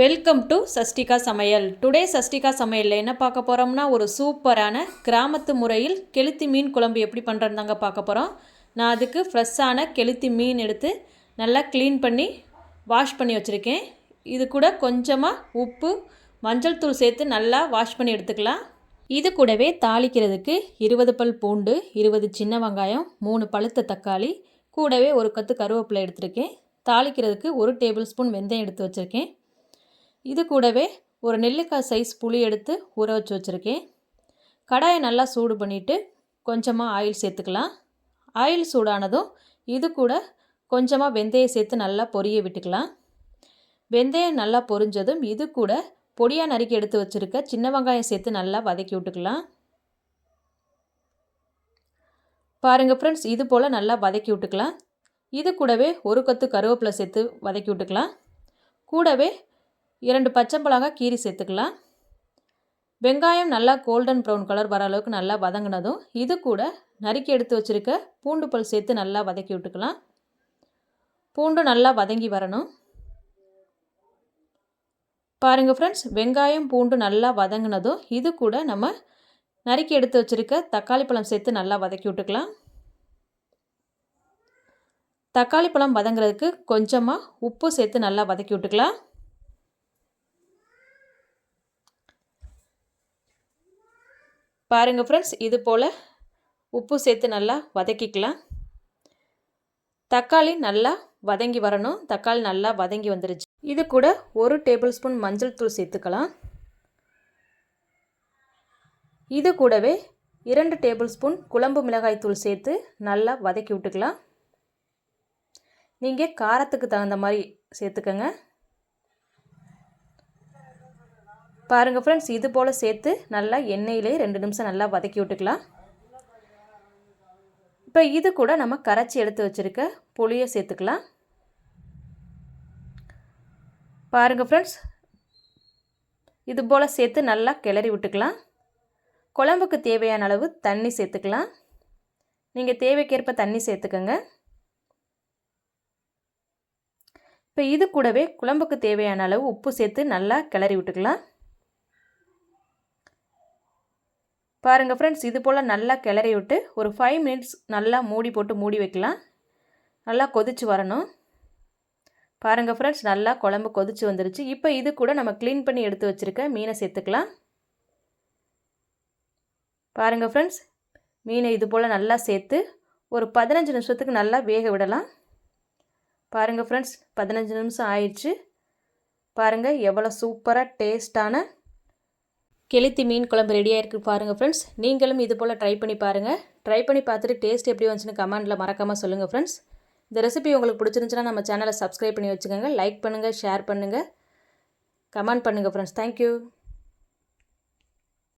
Welcome to Shashtika சமையல். Today Shashtika சமையலில் என்ன பார்க்க போகிறோம்னா ஒரு சூப்பரான கிராமத்து முறையில் கெளுத்தி மீன் குழம்பு எப்படி பண்ணுறதுன்னு தாங்க பார்க்க போகிறோம் நான் அதுக்கு ஃப்ரெஷ்ஷான கெளுத்தி மீன் எடுத்து நல்லா க்ளீன் பண்ணி வாஷ் பண்ணி வச்சுருக்கேன். இது கூட கொஞ்சமாக உப்பு மஞ்சள் தூள் சேர்த்து நல்லா வாஷ் பண்ணி எடுத்துக்கலாம். இது கூடவே தாளிக்கிறதுக்கு இருபது பல் பூண்டு இருபது சின்ன வெங்காயம் மூணு பழுத்த தக்காளி கூடவே ஒரு கத்து கருவேப்பிலை எடுத்திருக்கேன். தாளிக்கிறதுக்கு ஒரு டேபிள் ஸ்பூன் வெந்தயம் எடுத்து வச்சுருக்கேன். இது கூடவே ஒரு நெல்லிக்காய் சைஸ் புளி எடுத்து ஊற வச்சு வச்சுருக்கேன். கடாயை நல்லா சூடு பண்ணிவிட்டு கொஞ்சமாக ஆயில் சேர்த்துக்கலாம். ஆயில் சூடானதும் இது கூட கொஞ்சமாக வெந்தயம் சேர்த்து நல்லா பொரிய விட்டுக்கலாம். வெந்தயம் நல்லா பொரிஞ்சதும் இது கூட பொடியாக நறுக்கி எடுத்து வச்சுருக்க சின்ன வெங்காயம் சேர்த்து நல்லா வதக்கி விட்டுக்கலாம். பாருங்கள் ஃப்ரெண்ட்ஸ் இது போல் நல்லா வதக்கி விட்டுக்கலாம். இது கூடவே ஒரு கத்து கருவேப்பிலை சேர்த்து வதக்கி விட்டுக்கலாம். கூடவே இரண்டு பச்சை மிளகா கீரி சேர்த்துக்கலாம். வெங்காயம் நல்லா கோல்டன் ப்ரௌன் கலர் வர அளவுக்கு நல்லா வதங்கினதும் இது கூட நறுக்கி எடுத்து வச்சுருக்க பூண்டு பல் சேர்த்து நல்லா வதக்கி விட்டுக்கலாம். பூண்டு நல்லா வதங்கி வரணும். பாருங்கள் ஃப்ரெண்ட்ஸ் வெங்காயம் பூண்டு நல்லா வதங்கினதும் இது கூட நம்ம நறுக்கி எடுத்து வச்சுருக்க தக்காளி பழம் சேர்த்து நல்லா வதக்கி விட்டுக்கலாம். தக்காளி பழம் வதங்குறதுக்கு கொஞ்சமாக உப்பு சேர்த்து நல்லா வதக்கி விட்டுக்கலாம். பாருங்கள் ஃப்ரெண்ட்ஸ் இது போல் உப்பு சேர்த்து நல்லா வதக்கிக்கலாம். தக்காளி நல்லா வதங்கி வரணும். தக்காளி நல்லா வதங்கி வந்துருச்சு. இது கூட ஒரு டேபிள் ஸ்பூன் மஞ்சள் தூள் சேர்த்துக்கலாம். இது கூடவே இரண்டு டேபிள் ஸ்பூன் குழம்பு மிளகாய் தூள் சேர்த்து நல்லா வதக்கி விட்டுக்கலாம். நீங்கள் காரத்துக்கு தகுந்த மாதிரி சேர்த்துக்கங்க. பாருங்கள் ஃப்ரெண்ட்ஸ் இது போல் சேர்த்து நல்லா எண்ணெயிலே ரெண்டு நிமிஷம் நல்லா வதக்கி விட்டுக்கலாம். இப்போ இது கூட நம்ம கரைச்சி எடுத்து வச்சுருக்க புளியை சேர்த்துக்கலாம். பாருங்கள் ஃப்ரெண்ட்ஸ் இது போல் சேர்த்து நல்லா கிளறி விட்டுக்கலாம். குழம்புக்கு தேவையான அளவு தண்ணி சேர்த்துக்கலாம். நீங்கள் தேவைக்கேற்ப தண்ணி சேர்த்துக்கோங்க. இப்போ இது கூடவே குழம்புக்கு தேவையான அளவு உப்பு சேர்த்து நல்லா கிளறி விட்டுக்கலாம். பாருங்கள் ஃப்ரெண்ட்ஸ் இது போல் நல்லா கிளறி விட்டு ஒரு ஃபைவ் மினிட்ஸ் நல்லா மூடி போட்டு மூடி வைக்கலாம். நல்லா கொதிச்சு வரணும். பாருங்கள் ஃப்ரெண்ட்ஸ் நல்லா குழம்பு கொதிச்சு வந்துருச்சு. இப்போ இது கூட நம்ம க்ளீன் பண்ணி எடுத்து வச்சுருக்க மீனை சேர்த்துக்கலாம். பாருங்கள் ஃப்ரெண்ட்ஸ் மீனை இது போல் நல்லா சேர்த்து ஒரு பதினஞ்சு நிமிஷத்துக்கு நல்லா வேக விடலாம். பாருங்கள் ஃப்ரெண்ட்ஸ் பதினஞ்சு நிமிஷம் ஆயிடுச்சு. பாருங்கள் எவ்வளோ சூப்பராக டேஸ்ட்டான கெளுத்தி மீன் குழம்பு ரெடியாக இருக்குது பாருங்கள் ஃப்ரெண்ட்ஸ் நீங்களும் இது போல் ட்ரை பண்ணி பாருங்கள் ட்ரை பண்ணி பார்த்துட்டு டேஸ்ட் எப்படி வந்துச்சுன்னு கமெண்ட்டில் மறக்காமல் சொல்லுங்கள் ஃப்ரெண்ட்ஸ் இந்த ரெசிபி உங்களுக்கு பிடிச்சிருந்துச்சுன்னா நம்ம சேனலை சப்ஸ்கிரைப் பண்ணி வச்சுக்கோங்க. லைக் பண்ணுங்கள் ஷேர் பண்ணுங்கள் கமெண்ட் பண்ணுங்கள் ஃப்ரெண்ட்ஸ் தேங்க்யூ